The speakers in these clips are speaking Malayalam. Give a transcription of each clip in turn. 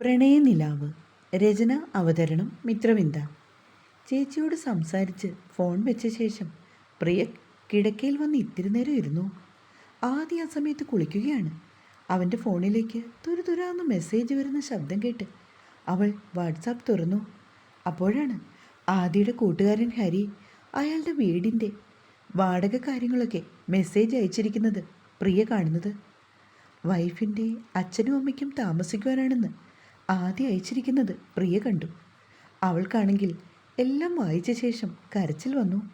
പ്രണയനിലാവ് രചന അവതരണം മിത്രവിന്ദ. ചേച്ചിയോട് സംസാരിച്ച് ഫോൺ വെച്ച ശേഷം പ്രിയ കിടക്കയിൽ വന്ന് ഇത്തിരി നേരം ഇരുന്നു. ആദ്യം ആ സമയത്ത് കുളിക്കുകയാണ്. അവന്റെ ഫോണിലേക്ക് തുരുതുരാന്ന് മെസ്സേജ് വരുന്ന ശബ്ദം കേട്ട് അവൾ വാട്സാപ്പ് തുറന്നു. അപ്പോഴാണ് ആദിയുടെ കൂട്ടുകാരൻ ഹരി അയാളുടെ വീടിന്റെ വാടക കാര്യങ്ങളൊക്കെ മെസ്സേജ് അയച്ചിരിക്കുന്നത് പ്രിയ കാണുന്നത്. വൈഫിന്റെ അച്ഛനും അമ്മയ്ക്കും താമസിക്കുവാനാണെന്ന് ആദ്യം അയച്ചിരിക്കുന്നത് പ്രിയ കണ്ടു. അവൾക്കാണെങ്കിൽ എല്ലാം വായിച്ച ശേഷം കരച്ചിൽ വന്നു.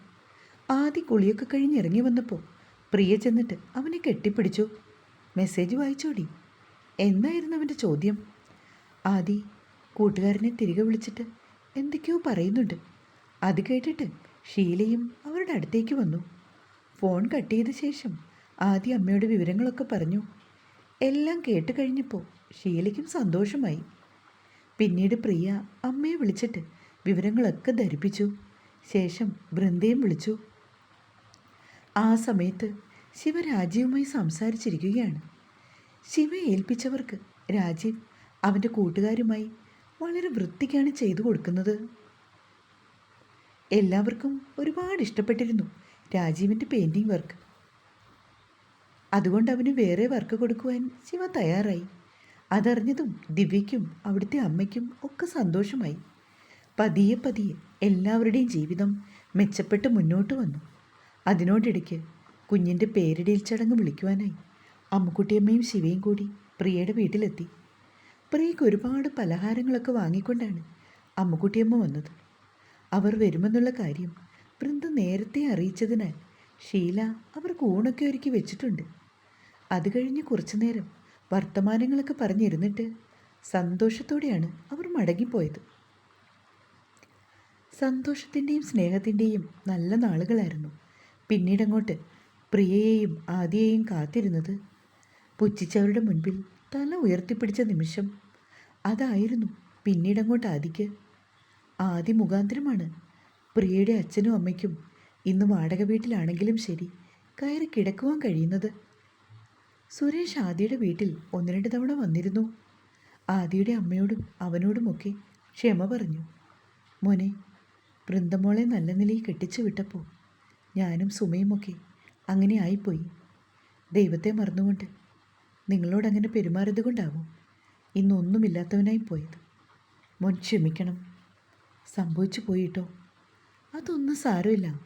ആദ്യ കുളിയൊക്കെ കഴിഞ്ഞിറങ്ങി വന്നപ്പോൾ പ്രിയ ചെന്നിട്ട് അവനെ കെട്ടിപ്പിടിച്ചു. മെസ്സേജ് വായിച്ചോടി. എന്നായിരുന്നു അവന്റെ ചോദ്യം? ആദി കൂട്ടുകാരനെ തിരികെ വിളിച്ചിട്ട് എന്തൊക്കെയോ പറയുന്നുണ്ട്. അത് കേട്ടിട്ട് ഷീലയും അവരുടെ അടുത്തേക്ക് വന്നു. ഫോൺ കട്ട് ചെയ്ത ശേഷം ആദി അമ്മയുടെ വിവരങ്ങളൊക്കെ പറഞ്ഞു. എല്ലാം കേട്ട് കഴിഞ്ഞപ്പോൾ ഷീലയ്ക്കും സന്തോഷമായി. പിന്നീട് പ്രിയ അമ്മയെ വിളിച്ചിട്ട് വിവരങ്ങളൊക്കെ ധരിപ്പിച്ചു. ശേഷം വൃന്ദയും വിളിച്ചു. ആ സമയത്ത് ശിവ രാജീവുമായി സംസാരിച്ചിരിക്കുകയാണ്. ശിവയെ ഏൽപ്പിച്ചവർക്ക് രാജീവ് അവന്റെ കൂട്ടുകാരുമായി വളരെ വൃത്തിക്കാണ് ചെയ്തു കൊടുക്കുന്നത്. എല്ലാവർക്കും ഒരുപാട് ഇഷ്ടപ്പെട്ടിരുന്നു രാജീവിന്റെ പെയിന്റിങ് വർക്ക് അതുകൊണ്ട് അവന് വേറെ വർക്ക് കൊടുക്കുവാൻ ശിവ തയ്യാറായി. അതറിഞ്ഞതും ദിവ്യയ്ക്കും അവിടുത്തെ അമ്മയ്ക്കും ഒക്കെ സന്തോഷമായി. പതിയെ പതിയെ എല്ലാവരുടെയും ജീവിതം മെച്ചപ്പെട്ട് മുന്നോട്ട് വന്നു. അതിനോടിടയ്ക്ക് കുഞ്ഞിന്റെ പേരിടയിൽ ചടങ്ങ് വിളിക്കുവാനായി അമ്മുക്കുട്ടിയമ്മയും ശിവയും കൂടി പ്രിയയുടെ വീട്ടിലെത്തി. പ്രിയയ്ക്ക് ഒരുപാട് പലഹാരങ്ങളൊക്കെ വാങ്ങിക്കൊണ്ടാണ് അമ്മുക്കുട്ടിയമ്മ വന്നത്. അവർ വരുമെന്നുള്ള കാര്യം വൃന്ദ നേരത്തെ അറിയിച്ചതിനാൽ ഷീല അവർക്ക് ഊണൊക്കെ ഒരുക്കി വെച്ചിട്ടുണ്ട്. അത് കഴിഞ്ഞ് കുറച്ചു നേരം വർത്തമാനങ്ങളൊക്കെ പറഞ്ഞിരുന്നിട്ട് സന്തോഷത്തോടെയാണ് അവർ മടങ്ങിപ്പോയത്. സന്തോഷത്തിന്റെയും സ്നേഹത്തിന്റെയും നല്ല നാളുകളായിരുന്നു. പിന്നീടങ്ങോട്ട് പ്രിയയെയും ആദിയെയും കാത്തിരുന്നത് പുച്ഛിച്ചവരുടെ മുൻപിൽ തല ഉയർത്തിപ്പിടിച്ച നിമിഷം അതായിരുന്നു പിന്നീടങ്ങോട്ട് ആദിക്ക് ആദി മുഖാന്തരമാണ്. പ്രിയയുടെ അച്ഛനും അമ്മയ്ക്കും ഇന്ന് വാടക വീട്ടിലാണെങ്കിലും ശരി കയറി കിടക്കുവാൻ കഴിയുന്നത്. സുരേഷ് ആദിയുടെ വീട്ടിൽ ഒന്ന് രണ്ട് തവണ വന്നിരുന്നു. ആദിയുടെ അമ്മയോടും അവനോടുമൊക്കെ ക്ഷമ പറഞ്ഞു. മോനെ വൃന്ദമോളെ നല്ല നിലയിൽ കെട്ടിച്ചു വിട്ടപ്പോൾ ഞാനും സുമയുമൊക്കെ അങ്ങനെ ആയിപ്പോയി. ദൈവത്തെ മറന്നുകൊണ്ട് നിങ്ങളോടങ്ങനെ പെരുമാറിയത് കൊണ്ടാവും? ഇന്നൊന്നുമില്ലാത്തവനായി പോയത്. മോൻ ക്ഷമിക്കണം. സംഭവിച്ചു പോയിട്ടോ അതൊന്നും സാരമില്ല.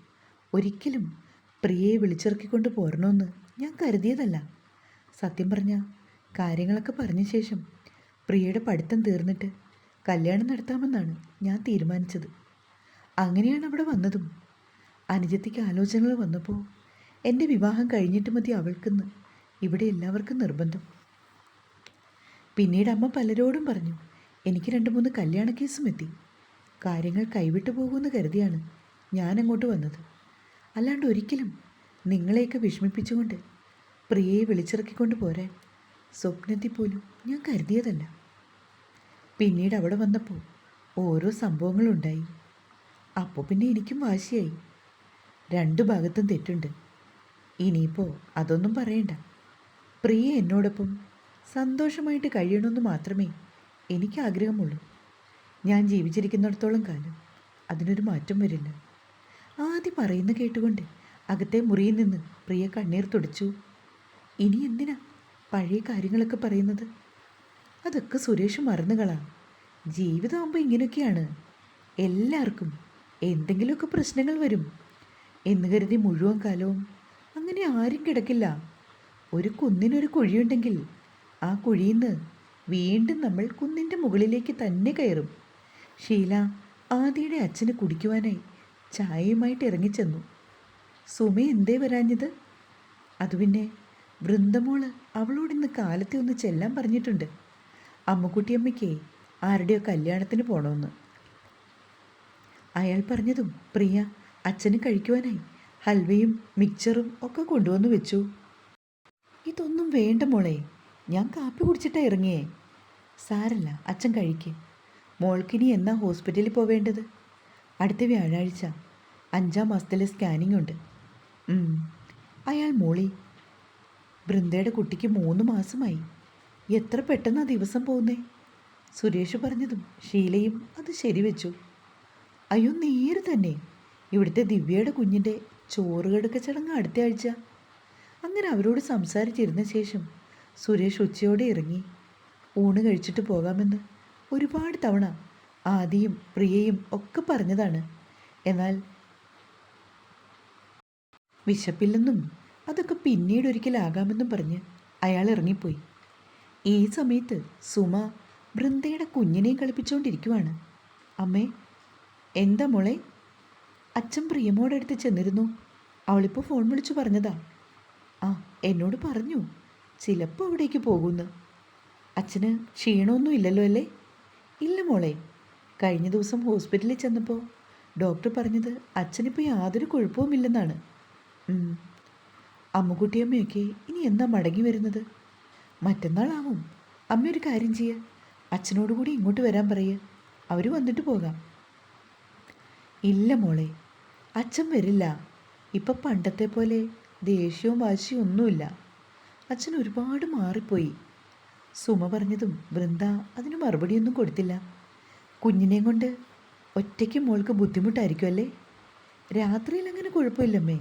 ഒരിക്കലും പ്രിയയെ വിളിച്ചിറക്കിക്കൊണ്ട് പോരണമെന്ന് ഞാൻ കരുതിയതല്ല. സത്യം പറഞ്ഞ കാര്യങ്ങളൊക്കെ പറഞ്ഞ ശേഷം പ്രിയയുടെ പഠിത്തം തീർന്നിട്ട് കല്യാണം നടത്താമെന്നാണ് ഞാൻ തീരുമാനിച്ചത്. അങ്ങനെയാണ് അവിടെ വന്നതും. അനുജത്തിക്ക് ആലോചനകൾ വന്നപ്പോൾ എന്റെ വിവാഹം കഴിഞ്ഞിട്ട് മതി അവൾക്കെന്ന് ഇവിടെ എല്ലാവർക്കും നിർബന്ധം. പിന്നീട് അമ്മ പലരോടും പറഞ്ഞു എനിക്ക് രണ്ട് മൂന്ന് കല്യാണ കേസും എത്തി. കാര്യങ്ങൾ കൈവിട്ടു പോകുമെന്ന് കരുതിയാണ് ഞാൻ അങ്ങോട്ട് വന്നത്. അല്ലാണ്ട് ഒരിക്കലും നിങ്ങളെയൊക്കെ വിഷമിപ്പിച്ചുകൊണ്ട് പ്രിയയെ വിളിച്ചിറക്കിക്കൊണ്ട് പോരാൻ സ്വപ്നത്തിൽ പോലും ഞാൻ കരുതിയതല്ല. പിന്നീട് അവിടെ വന്നപ്പോൾ ഓരോ സംഭവങ്ങളുണ്ടായി അപ്പോൾ പിന്നെ എനിക്കും വാശിയായി. രണ്ടു ഭാഗത്തും തെറ്റുണ്ട്. ഇനിയിപ്പോൾ അതൊന്നും പറയണ്ട. പ്രിയ എന്നോടൊപ്പം സന്തോഷമായിട്ട് കഴിയണമെന്ന് മാത്രമേ എനിക്ക് ആഗ്രഹമുള്ളൂ. ഞാൻ ജീവിച്ചിരിക്കുന്നിടത്തോളം കാലം അതിനൊരു മാറ്റം വരില്ല. ആദ്യം പറയുന്ന കേട്ടുകൊണ്ട് അകത്തെ മുറിയിൽ നിന്ന് പ്രിയ കണ്ണീർ തുടച്ചു. ഇനി എന്തിനാ പഴയ കാര്യങ്ങളൊക്കെ പറയുന്നത്? അതൊക്കെ സുരേഷ് മറന്നുകളാണ് ജീവിതമാകുമ്പോൾ ഇങ്ങനെയൊക്കെയാണ്. എല്ലാവർക്കും എന്തെങ്കിലുമൊക്കെ പ്രശ്നങ്ങൾ വരും. എന്ന് കരുതി മുഴുവൻ കാലവും അങ്ങനെ ആരും കിടക്കില്ല. ഒരു കുന്നിനൊരു കുഴിയുണ്ടെങ്കിൽ ആ കുഴിയിൽ നിന്ന് വീണ്ടും നമ്മൾ കുന്നിന്റെ മുകളിലേക്ക് തന്നെ കയറും. ഷീല ആദിയുടെ അച്ഛന് കുടിക്കുവാനായി ചായയുമായിട്ട് ഇറങ്ങിച്ചെന്നു. സുമ എന്തേ വരാഞ്ഞത്? അത് പിന്നെ വൃന്ദമോൾ അവളോട് ഇന്ന് കാലത്തെ ഒന്ന് ചെല്ലാൻ പറഞ്ഞിട്ടുണ്ട്. അമ്മക്കുട്ടിയമ്മയ്ക്കേ ആരുടെയോ കല്യാണത്തിന് പോണമെന്ന് അയാൾ പറഞ്ഞതും പ്രിയ അച്ഛന് കഴിക്കുവാനായി ഹൽവയും മിക്സറും ഒക്കെ കൊണ്ടുവന്നു വെച്ചു. ഇതൊന്നും വേണ്ട മോളെ ഞാൻ കാപ്പി കുടിച്ചിട്ടാ ഇറങ്ങിയേ. സാരല്ല അച്ഛൻ കഴിക്ക്. മോൾക്കിനി എന്നാ ഹോസ്പിറ്റലിൽ പോവേണ്ടത്? അടുത്ത വ്യാഴാഴ്ച അഞ്ചാം മാസത്തിലെ സ്കാനിംഗ് ഉണ്ട്. അയാൾ മോളി ബൃന്ദയുടെ കുട്ടിക്ക് മൂന്ന് മാസമായി. എത്ര പെട്ടെന്നാ ദിവസം പോകുന്നേ സുരേഷ് പറഞ്ഞതും ഷീലയും അത് ശരിവെച്ചു. അയ്യോ നേര് തന്നെ. ഇവിടുത്തെ ദിവ്യയുടെ കുഞ്ഞിന്റെ ചോറ് കെടുക്ക ചടങ്ങ് അടുത്ത ആഴ്ച. അങ്ങനെ അവരോട് സംസാരിച്ചിരുന്ന ശേഷം സുരേഷ് ഉച്ചയോടെ ഇറങ്ങി. ഊണ് കഴിച്ചിട്ട് പോകാമെന്ന് ഒരുപാട് തവണ ആദിയും പ്രിയയും ഒക്കെ പറഞ്ഞതാണ്. എന്നാൽ വിശപ്പില്ലെന്നും അതൊക്കെ പിന്നീട് ഒരിക്കലാകാമെന്നും പറഞ്ഞ് അയാൾ ഇറങ്ങിപ്പോയി. ഈ സമയത്ത് സുമ വൃന്ദയുടെ കുഞ്ഞിനെയും കളിപ്പിച്ചുകൊണ്ടിരിക്കുവാണ് അമ്മേ എന്താ മോളെ? അച്ഛൻ പ്രിയമോടടുത്ത് ചെന്നിരുന്നു. അവളിപ്പോൾ ഫോൺ വിളിച്ചു പറഞ്ഞതാ. ആ എന്നോട് പറഞ്ഞു. ചിലപ്പോൾ അവിടേക്ക് പോകുന്നു. അച്ഛന് ക്ഷീണമൊന്നും ഇല്ലല്ലോ അല്ലേ? ഇല്ല മോളെ. കഴിഞ്ഞ ദിവസം ഹോസ്പിറ്റലിൽ ചെന്നപ്പോൾ ഡോക്ടർ പറഞ്ഞത് അച്ഛനിപ്പോൾ യാതൊരു കുഴപ്പവുമില്ലെന്നാണ്. ഉം. അമ്മുക്കുട്ടിയമ്മയൊക്കെ ഇനി എന്നാ മടങ്ങി വരുന്നത്? മറ്റന്നാളാവും. അമ്മ ഒരു കാര്യം ചെയ്യുക അച്ഛനോട് കൂടി ഇങ്ങോട്ട് വരാൻ പറയുക അവർ വന്നിട്ട് പോകാം. ഇല്ല മോളെ അച്ഛൻ വരില്ല. ഇപ്പം പണ്ടത്തെ പോലെ ദേഷ്യവും വാശിയും ഒന്നുമില്ല. അച്ഛൻ ഒരുപാട് മാറിപ്പോയി. സുമ പറഞ്ഞതും വൃന്ദ അതിന് മറുപടിയൊന്നും കൊടുത്തില്ല. കുഞ്ഞിനെയും കൊണ്ട് ഒറ്റയ്ക്ക് മോൾക്ക് ബുദ്ധിമുട്ടായിരിക്കും അല്ലേ? രാത്രിയിൽ അങ്ങനെ കുഴപ്പമില്ലമ്മേ.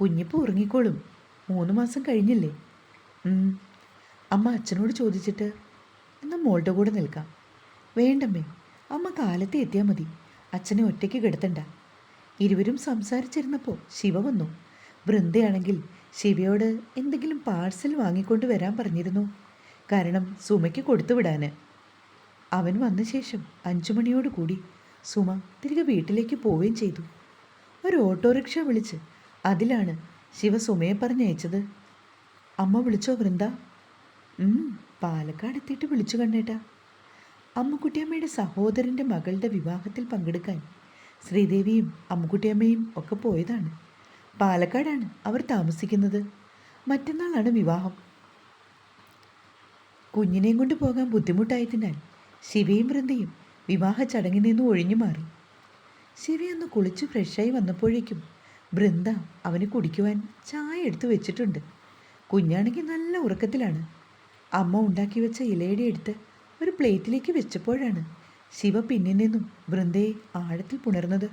കുഞ്ഞിപ്പോൾ ഉറങ്ങിക്കോളും. മൂന്ന് മാസം കഴിഞ്ഞില്ലേ? അമ്മ അച്ഛനോട് ചോദിച്ചിട്ട് എന്നാൽ മോളുടെ കൂടെ നിൽക്കാം. വേണ്ടമ്മേ അമ്മ കാലത്തെ എത്തിയാൽ മതി. അച്ഛനെ ഒറ്റയ്ക്ക് കിടത്തണ്ട. ഇരുവരും സംസാരിച്ചിരുന്നപ്പോൾ ശിവ വന്നു. വൃന്ദയാണെങ്കിൽ ശിവയോട് എന്തെങ്കിലും പാഴ്സൽ വാങ്ങിക്കൊണ്ട് വരാൻ പറഞ്ഞിരുന്നു. കാരണം സുമയ്ക്ക് കൊടുത്തു വിടാന്. അവൻ വന്ന ശേഷം അഞ്ചു മണിയോട് കൂടി സുമ തിരികെ വീട്ടിലേക്ക് പോവുകയും ചെയ്തു. ഒരു ഓട്ടോറിക്ഷ വിളിച്ച് അതിലാണ് ശിവ സുമയെ പറഞ്ഞയച്ചത്. അമ്മ വിളിച്ചോ വൃന്ദ? പാലക്കാട് എത്തിയിട്ട് വിളിച്ചു കണ്ണേട്ടാ. അമ്മുക്കുട്ടിയമ്മയുടെ സഹോദരന്റെ മകളുടെ വിവാഹത്തിൽ പങ്കെടുക്കാൻ ശ്രീദേവിയും അമ്മുക്കുട്ടിയമ്മയും ഒക്കെ പോയതാണ്. പാലക്കാടാണ് അവർ താമസിക്കുന്നത്. മറ്റന്നാളാണ് വിവാഹം. കുഞ്ഞിനെയും കൊണ്ട് പോകാൻ ബുദ്ധിമുട്ടായതിനാൽ ശിവയും വൃന്ദയും വിവാഹ ചടങ്ങിൽ നിന്ന് ഒഴിഞ്ഞു മാറി ശിവ ഒന്ന് കുളിച്ച് ഫ്രഷായി വന്നപ്പോഴേക്കും വൃന്ദ അവന് കുടിക്കുവാൻ ചായ എടുത്തു വെച്ചിട്ടുണ്ട്. കുഞ്ഞാണെങ്കിൽ നല്ല ഉറക്കത്തിലാണ്. അമ്മ ഉണ്ടാക്കി വെച്ച ഇലയുടെ എടുത്ത് ഒരു പ്ലേറ്റിലേക്ക് വെച്ചപ്പോഴാണ് ശിവ പിന്നിൽ നിന്നും ബൃന്ദയെ ആഴത്തിൽ പുണർന്നത്.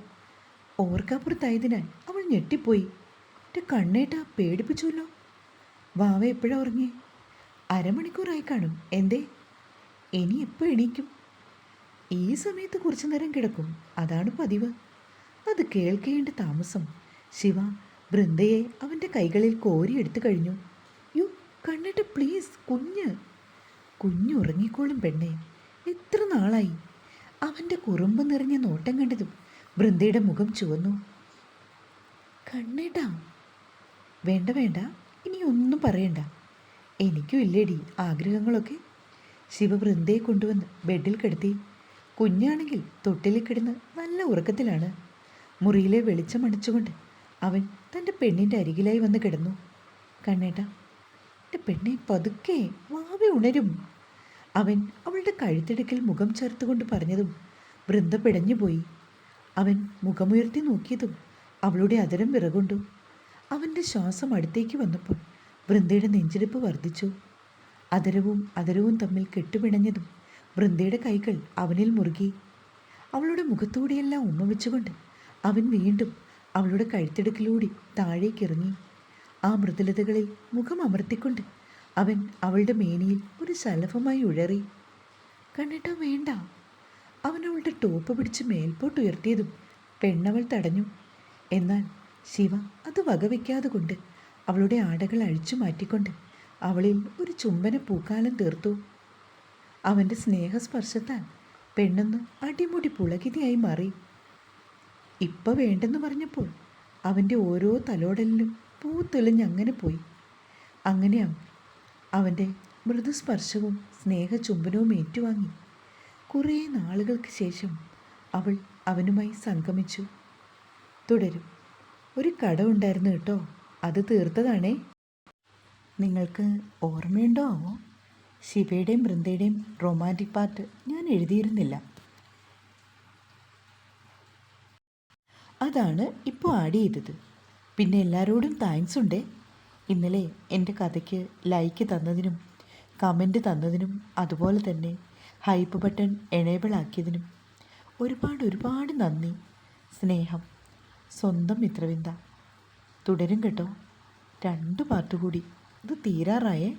ഓർക്കാപ്പുറത്തായതിനാൽ അവൾ ഞെട്ടിപ്പോയി. എന്റെ കണ്ണേട്ട പേടിപ്പിച്ചുവല്ലോ വാവ എപ്പോഴാ ഉറങ്ങി? അരമണിക്കൂറായി കാണും. എന്തേ? ഇനി എപ്പോൾ എണീക്കും? ഈ സമയത്ത് കുറച്ചു നേരം കിടക്കും. അതാണ് പതിവ്. അത് കേൾക്കേണ്ട താമസം. ശിവ വൃന്ദയെ അവന്റെ കൈകളിൽ കോരിയെടുത്തു കഴിഞ്ഞു. യു കണ്ണിട്ട് പ്ലീസ് കുഞ്ഞ്. കുഞ്ഞുറങ്ങിക്കോളും പെണ്ണെ എത്ര നാളായി. അവന്റെ കുറുമ്പ് നിറഞ്ഞ നോട്ടം കണ്ടതും വൃന്ദയുടെ മുഖം ചുവന്നു. കണ്ണേട്ടാ. വേണ്ട വേണ്ട ഇനി ഒന്നും പറയണ്ട. എനിക്കും ഇല്ലേടി ആഗ്രഹങ്ങളൊക്കെ. ശിവ വൃന്ദയെ കൊണ്ടുവന്ന് ബെഡിൽ കിടത്തി. കുഞ്ഞാണെങ്കിൽ തൊട്ടിലിൽ കിടന്ന് നല്ല ഉറക്കത്തിലാണ്. മുറിയിലെ വെളിച്ചം അടിച്ചുകൊണ്ട് അവൻ തന്റെ പെണ്ണിന്റെ അരികിലായി വന്ന് കിടന്നു. കണ്ണേട്ട എന്റെ പെണ്ണെ പതുക്കെ വാവി ഉണരും. അവൻ അവളുടെ കഴുത്തിടുക്കിൽ മുഖം ചേർത്തുകൊണ്ട് പറഞ്ഞതും വൃന്ദ പിടഞ്ഞുപോയി അവൻ മുഖമുയർത്തി നോക്കിയതും അവളുടെ അതരം വിറകൊണ്ടു. അവന്റെ ശ്വാസം അടുത്തേക്ക് വന്നപ്പോൾ വൃന്ദയുടെ നെഞ്ചിടിപ്പ് വർദ്ധിച്ചു. അതരവും അതരവും തമ്മിൽ കെട്ടുപിണഞ്ഞതും വൃന്ദയുടെ കൈകൾ അവനിൽ മുറുകി. അവളുടെ മുഖത്തൂടെയെല്ലാം ഉമ്മ വെച്ചുകൊണ്ട് അവൻ വീണ്ടും അവളുടെ കഴുത്തിടുക്കിലൂടി താഴേക്കിറങ്ങി. ആ മൃദുലതകളിൽ മുഖം അമർത്തിക്കൊണ്ട് അവൻ അവളുടെ മേനിയിൽ ഒരു ശലഭമായി ഉഴറി. കണ്ടിട്ടോ വേണ്ട. അവൻ അവളുടെ ടോപ്പ് പിടിച്ച് മേൽപോട്ട് ഉയർത്തിയതും പെണ്ണവൾ തടഞ്ഞു. എന്നാൽ ശിവ അത് വകവയ്ക്കാതെ കൊണ്ട് അവളുടെ ആടകൾ അഴിച്ചു മാറ്റിക്കൊണ്ട് അവളിൽ ഒരു ചുംബന പൂക്കാലം തീർത്തു. അവന്റെ സ്നേഹസ്പർശത്താൽ പെണ്ണൊന്ന് അടിമുടി പുളകിതയായി മാറി. ഇപ്പം വേണ്ടെന്ന് പറഞ്ഞപ്പോൾ അവന്റെ ഓരോ തലോടലിലും പൂത്തൊലിഞ്ഞ് അങ്ങനെ പോയി. അങ്ങനെ അവൻ അവന്റെ മൃദുസ്പർശവും സ്നേഹചുംബനവും ഏറ്റുവാങ്ങി. കുറേ നാളുകൾക്ക് ശേഷം അവൾ അവനുമായി സംഗമിച്ചു. തുടരും. ഒരു കട ഉണ്ടായിരുന്നു കേട്ടോ. അത് തീർത്തതാണേ. നിങ്ങൾക്ക് ഓർമ്മയുണ്ടോ? ആവോ ശിവയുടെയും വൃന്ദയുടെയും റൊമാന്റിക് പാർട്ട് ഞാൻ എഴുതിയിരുന്നില്ല. അതാണ് ഇപ്പോൾ ആഡ് ചെയ്തത് പിന്നെ എല്ലാവരോടും താങ്ക്സ് ഉണ്ട്. ഇന്നലെ എന്റെ കഥയ്ക്ക് ലൈക്ക് തന്നതിനും കമന്റ് തന്നതിനും അതുപോലെ തന്നെ ഹൈപ്പ് ബട്ടൺ എനേബിൾ ആക്കിയതിനും ഒരുപാട് ഒരുപാട് നന്ദി. സ്നേഹം സ്വന്തം മിത്രവിന്ദ. തുടരും കേട്ടോ. രണ്ട് പാർട്ട് കൂടി. ഇത് തീരാറായേ.